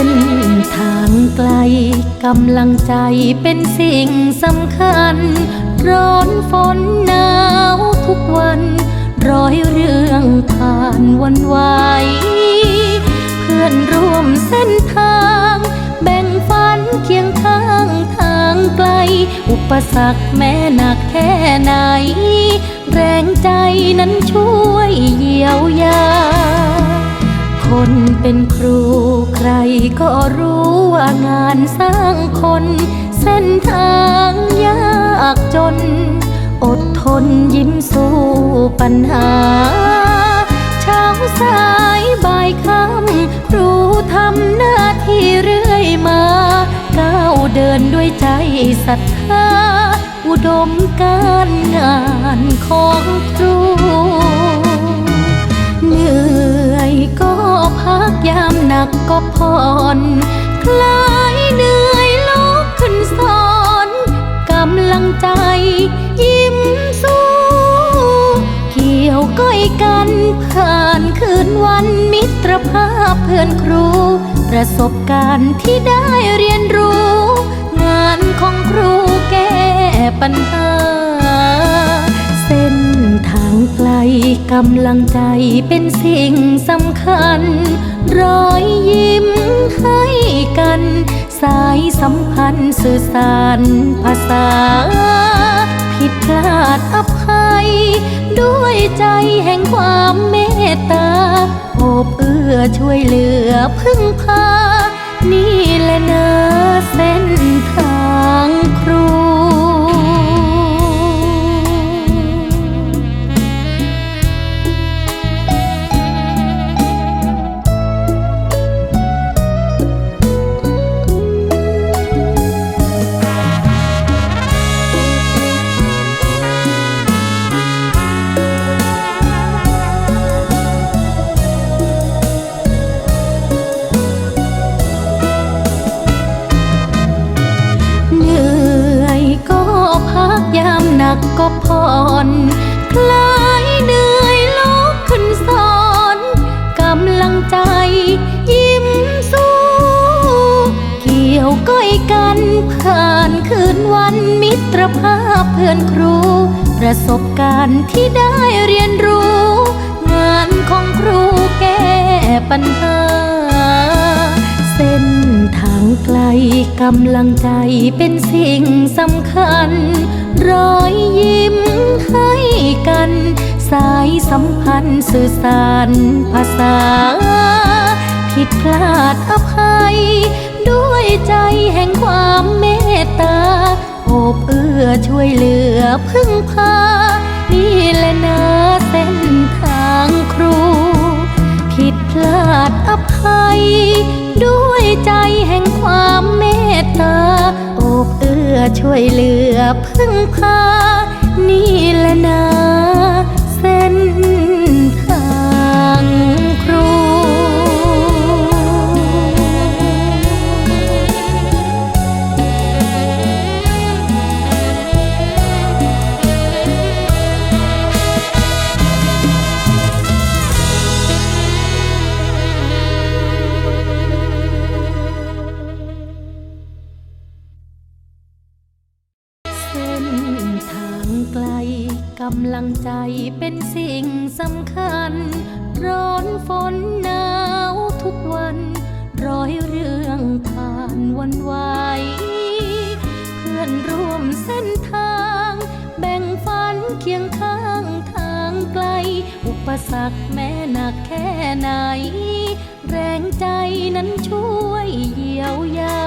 ้นทางไกลกำลังใจเป็นสิ่งสำคัญ ร้อนฝนหนาวทุกวัน ร้อยเรื่องผ่านวันไหวเพื่อนร่วมเส้นทาง แบ่งฝันเคียงข้างทางไกล อุปสรรคแม้หนักแค่ไหน แรงใจนั้นช่วยเยียว ก็รู้ว่างานสร้างคน เส้นทางยากจน อดทนยิ้มสู้ปัญหา เช้าสายบ่ายค่ำครูทำหน้าที่เรื่อยมาก้าวเดินด้วยใจศรัทธา อุดมการงานของครู นักก็ผ่อนคลายเหนื่อยลุกขึ้นสอนกำลังใจ ยิ้มสู้ เกี่ยวก้อยกันผ่านคืนวันมิตรภาพเพื่อนครู ประสบการณ์ที่ได้เรียนรู้ งานของครูแก้ปัญหาเส้นทางไกลกำลังใจเป็นสิ่งสำคัญร สายสัมพันธ์สื่อสารภาษา ผิดพลาดอภัย ด้วยใจแห่งความเมตตาโอบเอื้อช่วยเหลือพึ่งพา นี่แหละนะ ก็ผ่อนคลายเหนื่อยลุกขึ้นสอนกำลังใจ ยิ้มสู้เกี่ยวก้อยกันผ่านคืนวันมิตรภาพเพื่อนครู ประสบการณ์ที่ได้เรียนรู้ งานของครูแก้ปัญหาเส้นทางไกลกำลังใจเป็นสิ่งสำคัญร้อย สายสัมพันธ์สื่อสารภาษา ผิดพลาดอภัย ด้วยใจแห่งความเมตตาโอบเอื้อช่วยเหลือพึ่งพา นี่แหละนะเส้นทางครู ผิดพลาดอภัย ด้วยใจแห่งความเมตตาโอบเอื้อช่วยเหลือพึ่งพา นี่ กำลังใจเป็นสิ่งสำคัญ ร้อนฝนหนาวทุกวัน ร้อยเรื่องผ่านวันไหวเพื่อนร่วมเส้นทาง แบ่งฝันเคียงข้างทางไกล อุปสรรคแม้หนักแค่ไหน แรงใจนั้นช่วยเยียวยา